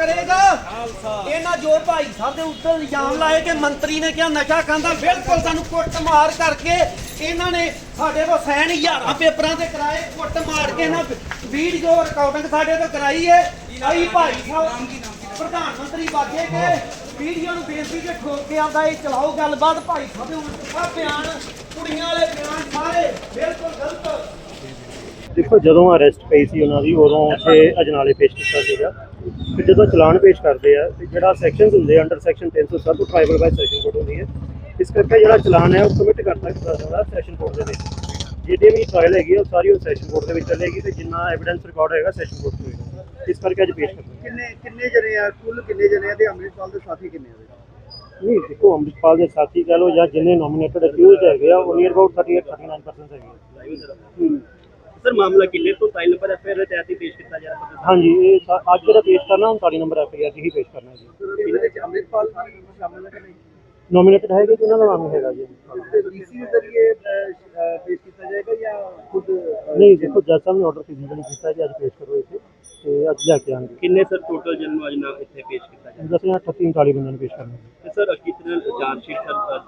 ਕਰੇਗਾ। ਇਹਨਾਂ ਜੋ ਭਾਈ ਸਾਹਿਬ ਦੇ ਉੱਤੇ ਇਲਜ਼ਾਮ ਲਾਏ ਕਿ ਮੰਤਰੀ ਨੇ ਕਿਹਾ ਨਸ਼ਾ ਖਾਂਦਾ, ਬਿਲਕੁਲ ਸਾਨੂੰ ਕੁੱਟ ਕਰਕੇ ਇਹਨਾਂ ਨੇ ਸਾਡੇ ਕੋਲ ਸਾਈਨ ਹਜ਼ਾਰਾਂ ਪੇਪਰਾਂ ਤੇ ਕਰਾਏ ਕੁੱਟ ਮਾਰ ਕੇ ਇਹਨਾਂ ਵੀਡੀਓ ਰਿਕਾਰਡਿੰਗ ਸਾਡੇ ਤੋਂ ਕਰਾਈ ਹੈ। ਆਈ ਭਾਈ ਸਾਹਿਬ, ਪ੍ਰਧਾਨ ਮੰਤਰੀ ਬਾਗੇ ਕੇ ਵੀਡੀਓ ਨੂੰ ਬੇਨਤੀ ਕੇ ਠੋਕ ਕੇ ਆਉਂਦਾ ਇਹ ਚਲਾਓ, ਗੱਲਬਾਤ ਭਾਈ ਸਾਹਿਬ ਦੇ ਉਲਟ ਬਿਆਨ ਕੁੜੀਆਂ ਵਾਲੇ ਬਿਆਨ ਸਾਰੇ ਬਿਲਕੁਲ ਗਲਤ ਦੇਖੋ ਜਦੋਂ ਅਰੈਸਟ ਪਈ ਸੀ ਉਹਨਾਂ ਦੀ ਉਦੋਂ ਉੱਥੇ ਅਜਨਾਲੇ ਪੇਸ਼ ਕੀਤਾ ਸੀਗਾ। ਤੇ ਜਦੋਂ ਚਲਾਨ ਪੇਸ਼ ਕਰਦੇ ਆ ਤੇ ਜਿਹੜਾ ਸੈਕਸ਼ਨਸ ਹੁੰਦੇ ਆ under section 307 triable by session court ਹੁੰਦੀ ਹੈ। ਇਸ ਕਰਕੇ ਜਿਹੜਾ ਚਲਾਨ ਹੈ ਉਹ ਕਮਿਟ ਕਰ ਸਕਦਾ ਹੁੰਦਾ ਸੈਸ਼ਨ ਕੋਡ ਦੇ ਵਿੱਚ। ਜਿਹਦੇ ਵੀ ਟ੍ਰਾਇਲ ਹੈਗੀ ਉਹ ਸਾਰੀ ਉਹ ਸੈਸ਼ਨ ਕੋਡ ਦੇ ਵਿੱਚ ਚੱਲੇਗੀ ਤੇ ਜਿੰਨਾ ਐਵੀਡੈਂਸ ਰਿਕਾਰਡ ਹੋਏਗਾ ਸੈਸ਼ਨ ਕੋਡ ਤੇ ਇਸ ਕਰਕੇ ਅੱਜ ਪੇਸ਼ ਕਰਦੇ ਕਿੰਨੇ ਕਿੰਨੇ ਜਣੇ ਆ? ਕੁੱਲ ਕਿੰਨੇ ਜਣੇ ਆ ਤੇ ਅੰਮ੍ਰਿਤਪਾਲ ਦੇ ਸਾਥੀ ਕਿੰਨੇ ਆ? ਨਹੀਂ ਦੇਖੋ ਅੰਮ੍ਰਿਤਪਾਲ ਦੇ ਸਾਥੀ ਕਹ ਲਓ ਜਾਂ ਜਿੰਨੇ ਨੋਮੀਨੇਟਡ ਅਕਿਊਜ਼ਡ ਹੈਗੇ ਆ ਉਹ ਨੀਅਰ ਅਬਾਊਟ 38 39% ਹੈਗੇ ਆ। ਸਰ ਮਾਮਲਾ ਕਿਲੇ ਤੋਂ ਟਾਈਲ ਨੰਬਰ ਐਫਆਈਆਰ ਤਹਿਤ ਹੀ ਪੇਸ਼ ਕੀਤਾ ਜਾ ਰਿਹਾ ਹੈ? ਹਾਂਜੀ ਇਹ ਸਾ- ਅੱਜ ਜਿਹੜਾ ਪੇਸ਼ ਕਰਨਾ 39 ਨੰਬਰ ਐਫਆਈਆਰ ਹੀ ਪੇਸ਼ ਕਰਨਾ ਜੀ। ਇਹਦੇ ਵਿੱਚ ਅੰਮ੍ਰਿਤਪਾਲ ਸ਼ਾਮਲ ਹੈ ਕਿ ਨਹੀਂ? ਨੋਮੀਨੇਟਡ ਹੈਗੇ ਕਿ ਉਹਨਾਂ ਦਾ ਨਾਮ ਹੈਗਾ ਜੀ। ਤੇ ਡੀਸੀ ਦੇ ਜ਼ਰੀਏ ਪੇਸ਼ ਕੀਤਾ ਜਾਏਗਾ ਜਾਂ ਖੁਦ ਨਹੀਂ ਦੇਖੋ ਜੱਜ ਸਾਹਿਬ ਨੇ ਆਰਡਰ ਫਿਜ਼ੀਕਲੀ ਕੀਤਾ ਕਿ ਅੱਜ ਪੇਸ਼ ਕਰੋ ਇੱਥੇ ਤੇ ਅੱਜ ਲੈ ਕੇ ਆਣਗੇ ਕਿੰਨੇ ਸਰ ਟੋਟਲ ਜਨ ਨੂੰ ਅੱਜ ਨਾ ਇੱਥੇ ਪੇਸ਼ ਕੀਤਾ ਜਾ ਦੱਸਿਆ 38 39 ਬੰਦਿਆਂ ਨੂੰ ਪੇਸ਼ ਕਰਨਾ ਤੇ ਸਰ ਕਿਤਨੇ ਜਾਂਚ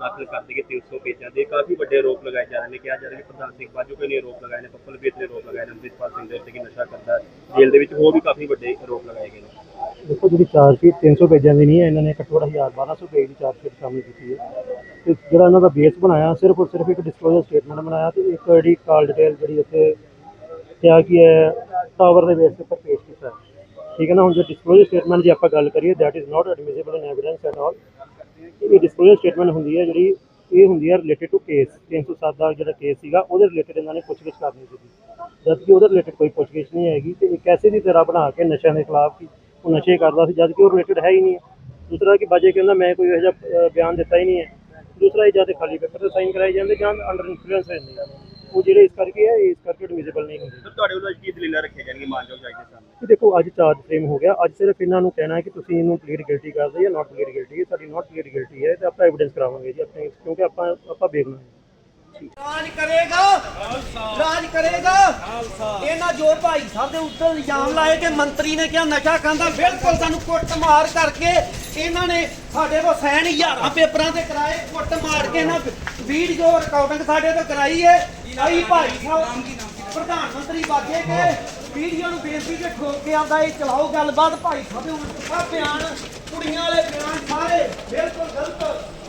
ਦਾਖਲ ਕਰ ਦੇਗੇ 300 ਪੇਜਾਂ ਦੇ। ਕਾਫੀ ਵੱਡੇ ਆਰੋਪ ਲਗਾਏ ਜਾ ਰਹੇ ਨੇ, ਕਿਹਾ ਜਾ ਰਿਹਾ ਕਿ ਪ੍ਰਧਾਨ ਸਿੰਘ ਬਾਜੂ ਨੇ ਆਰੋਪ ਲਗਾਏ ਨੇ, ਪੱਪਲ ਵੀਰ ਨੇ ਆਰੋਪ ਲਗਾਏ ਨੇ, ਅੰਮ੍ਰਿਤਪਾਲ ਸਿੰਘ ਦੇ ਉੱਤੇ ਕਿ ਨਸ਼ਾ ਕਰਦਾ ਜੇਲ੍ਹ ਦੇ ਵਿੱਚ, ਹੋਰ ਵੀ ਕਾਫੀ ਵੱਡੇ ਆਰੋਪ ਲਗਾਏ ਗਏ ਨੇ। ਦੇਖੋ, ਜਿਹੜੀ ਚਾਰਜ ਸ਼ੀਟ 300 ਪੇਜਾਂ ਦੀ ਨਹੀਂ ਹੈ, ਇਹਨਾਂ ਨੇ ਘੱਟੋ ਘੱਟ 1200 ਪੇਜ ਦੀ ਚਾਰਜ ਸ਼ੀਟ ਸ਼ਾਮਿਲ ਕੀਤੀ ਹੈ। ਤੇ ਜਿਹੜਾ ਇਹਨਾਂ ਦਾ ਬੇਸ ਬਣਾਇਆ, ਸਿਰਫ ਔਰ ਸਿਰਫ ਇੱਕ ਡਿਸਕਲੋਜ਼ਰ ਸਟੇਟਮੈਂਟ ਬਣਾਇਆ ਤੇ ਇੱਕ ਜਿਹੜੀ ਕਾਲ ਡਿਟੇਲ ਜਿਹੜੀ ਉੱਥੇ ਕਿਹਾ ਕੀ ਹੈ ਟਾਵਰ ਦੇ ਬੇਸ ਤੇ ਉੱਪਰ ਪੇਸ਼ ਕੀਤਾ ਠੀਕ ਹੈ ਨਾ, ਹੁਣ ਜੇ ਡਿਸਕਲੋਜ਼ਰ ਸਟੇਟਮੈਂਟ ਦੀ ਆਪਾਂ ਗੱਲ ਕਰੀਏ that is not admissible in evidence at all ਇਹ ਡਿਸਕਲੋਜ਼ਰ ਸਟੇਟਮੈਂਟ ਹੁੰਦੀ ਹੈ, ਜਿਹੜੀ ਇਹ ਹੁੰਦੀ ਹੈ ਰਿਲੇਟਡ ਟੂ ਕੇਸ 307 ਦਾ ਜਿਹੜਾ ਕੇਸ ਸੀਗਾ, ਉਹਦੇ ਰਿਲੇਟਡ ਇਹਨਾਂ ਨੇ ਪੁੱਛਗਿੱਛ ਕਰਨੀ ਸੀ ਜਦਕਿ ਉਹਦੇ ਰਿਲੇਟਡ ਕੋਈ ਪੁੱਛਗਿੱਛ ਨਹੀਂ ਹੈਗੀ ਤੇ ਇੱਕ ਐਸੇ ਦੀ ਤਰ੍ਹਾਂ ਬਣਾ ਕੇ ਨਸ਼ਿਆਂ ਦੇ ਖਿਲਾਫ ਕਿ ਉਹ ਨਸ਼ੇ ਕਰਦਾ ਸੀ, ਜਦਕਿ ਉਹ ਰਿਲੇਟਡ ਹੈ ਹੀ ਨਹੀਂ। ਹੈ ਦੂਸਰਾ ਕਿ ਬਾਜੇ ਕਹਿੰਦਾ ਮੈਂ ਕੋਈ ਇਹੋ ਜਿਹਾ ਬਿਆਨ ਦਿੱਤਾ ਹੀ ਨਹੀਂ ਹੈ। ਦੂਸਰਾ ਇਹ ਜਾਂ ਤੇ ਖਾਲੀ ਪੇਪਰ ਤੇ ਸਾਈਨ ਕਰਾਈ ਜਾਂਦੇ ਜਾਂ ਅੰਡਰ ਇਨਫਲੂਐਂਸ ਰਹਿੰਦੇ ਆ। ਉਹ ਜਿਹੜੇ ਇਸ ਕਰਕੇ ਹੈ ਇਸ ਕਰਕੇ ਐਡਮਿਸਿਬਲ ਨਹੀਂ ਹੁੰਦੇ। ਸਰ ਤੁਹਾਡੇ ਵੱਲੋਂ ਅੱਜ ਕੀ ਦਲੀਲਾਂ ਰੱਖੀਆਂ ਜਾਣਗੀਆਂ ਮਾਨਯੋਗ ਜੱਜ ਦੇ ਸਾਹਮਣੇ? ਕਿ ਦੇਖੋ ਅੱਜ ਚਾਰਜ ਫਰੇਮ ਹੋ ਗਿਆ। ਅੱਜ ਸਿਰਫ ਇਹਨਾਂ ਨੂੰ ਕਹਿਣਾ ਹੈ ਕਿ ਤੁਸੀਂ ਇਹਨੂੰ ਪਲੀਡ ਗਿਲਟੀ ਕਰਦੇ ਜਾਂ ਨਾਟ ਪਲੀਡ ਗਿਲਟੀ ਹੈ। ਸਾਡੀ ਨਾਟ ਪਲੀਡ ਗਿਲਟੀ ਹੈ ਤੇ ਆਪਾਂ ਐਵੀਡੈਂਸ ਕਰਾਵਾਂਗੇ ਜੀ ਆਪਣੇ ਕਿਉਂਕਿ ਆਪਾਂ ਆਪਾਂ ਵੇਖਣਾ ਹੈ। ਰਾਜ ਕਰੇਗਾ। ਰਾਜ ਕਰੇਗਾ। ਇਹਨਾਂ ਜੋ ਭਾਈ ਸਾਹਿਬ ਦੇ ਉੱਤੇ ਇਲਜ਼ਾਮ ਲਾਏ ਕਿ ਮੰਤਰੀ ਨੇ ਕਿਹਾ ਨਸ਼ਾ ਖਾਂਦਾ। ਬਿਲਕੁਲ ਸਾਨੂੰ ਕੁੱਟ ਮਾਰ ਕਰਕੇ ਇਹਨਾਂ ਨੇ ਸਾਡੇ ਕੋਲ ਸਾਈਨ ਹਜ਼ਾਰਾਂ ਪੇਪਰਾਂ ਤੇ ਕਰਾਏ। ਕੁੱਟ ਮਾਰ ਕੇ ਇਹਨਾਂ ਵੀਡੀਓ ਰਿਕਾਰਡਿੰਗ ਸਾਡੇ ਤੋਂ ਕਰਾਈ ਹੈ। ਆਈ ਭਾਈ ਸਾਹਿਬ, ਪ੍ਰਧਾਨ ਮੰਤਰੀ ਬਾਗੇ ਕੇ ਵੀਡੀਓ ਨੂੰ ਬੇਨਤੀ ਕੇ ਠੋਕ ਕੇ ਆਉਂਦਾ ਇਹ ਚਲਾਓ ਗੱਲਬਾਤ। ਭਾਈ ਸਾਹਿਬ ਦੇ ਉਲਟ ਬਿਆਨ, ਕੁੜੀਆਂ ਵਾਲੇ ਬਿਆਨ ਸਾਰੇ ਬਿਲਕੁਲ ਗਲਤ।